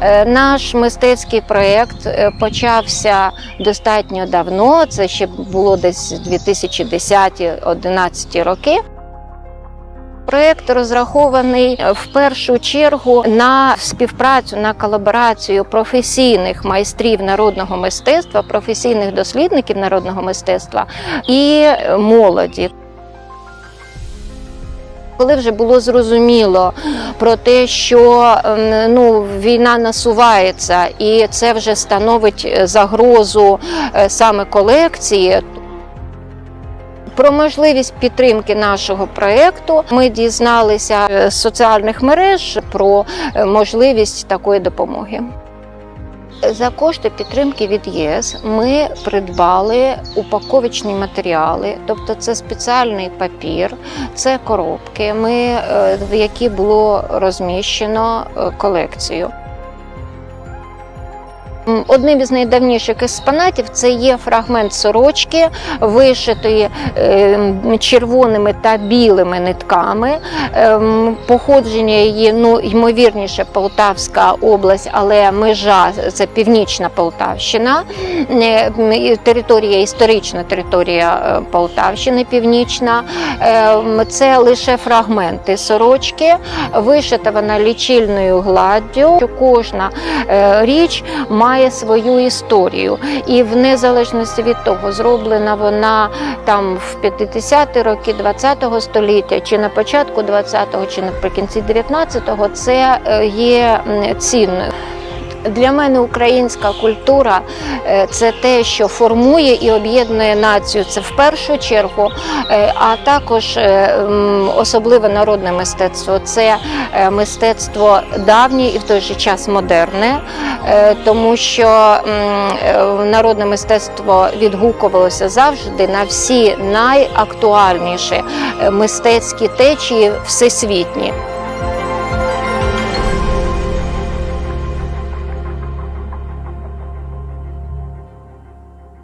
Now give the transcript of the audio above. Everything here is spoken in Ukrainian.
Е, Наш мистецький проєкт е, почався достатньо давно. Це ще було десь 2010-2011 роки. Проєкт розрахований е, в першу чергу на співпрацю, на колаборацію професійних майстрів народного мистецтва, професійних дослідників народного мистецтва і молоді. Коли вже було зрозуміло про те, що ем, ну, війна насувається, і це вже становить е, загрозу е, саме колекції, про можливість підтримки нашого проєкту ми дізналися е, з соціальних мереж про можливість такої допомоги. За кошти підтримки від ЄС ми придбали упаковочні матеріали, тобто це спеціальний папір, це коробки, ми, е, в які було розміщено е, колекцію. Одним із найдавніших експонатів це є фрагмент сорочки, вишитої е, червоними та білими нитками. Ем, Походження її, ну, ймовірніше, Полтавська область, але межа це північна Полтавщина, Е, м, і територія, історична територія е, Полтавщини, північна. Ем, Це лише фрагменти сорочки, вишита вона лічильною гладдю. Кожна е, річ має свою історію, і в незалежності від того, зроблена вона там в 50-ті роки 20-го століття, чи на початку 20-го, чи наприкінці 19-го, це е, є цінною. Для мене українська культура е, це те, що формує і об'єднує націю. Це в першу чергу, е, а також е, особливе народне мистецтво. Це мистецтво давнє і в той же час модерне, тому що народне мистецтво відгукувалося завжди на всі найактуальніші мистецькі течії всесвітні.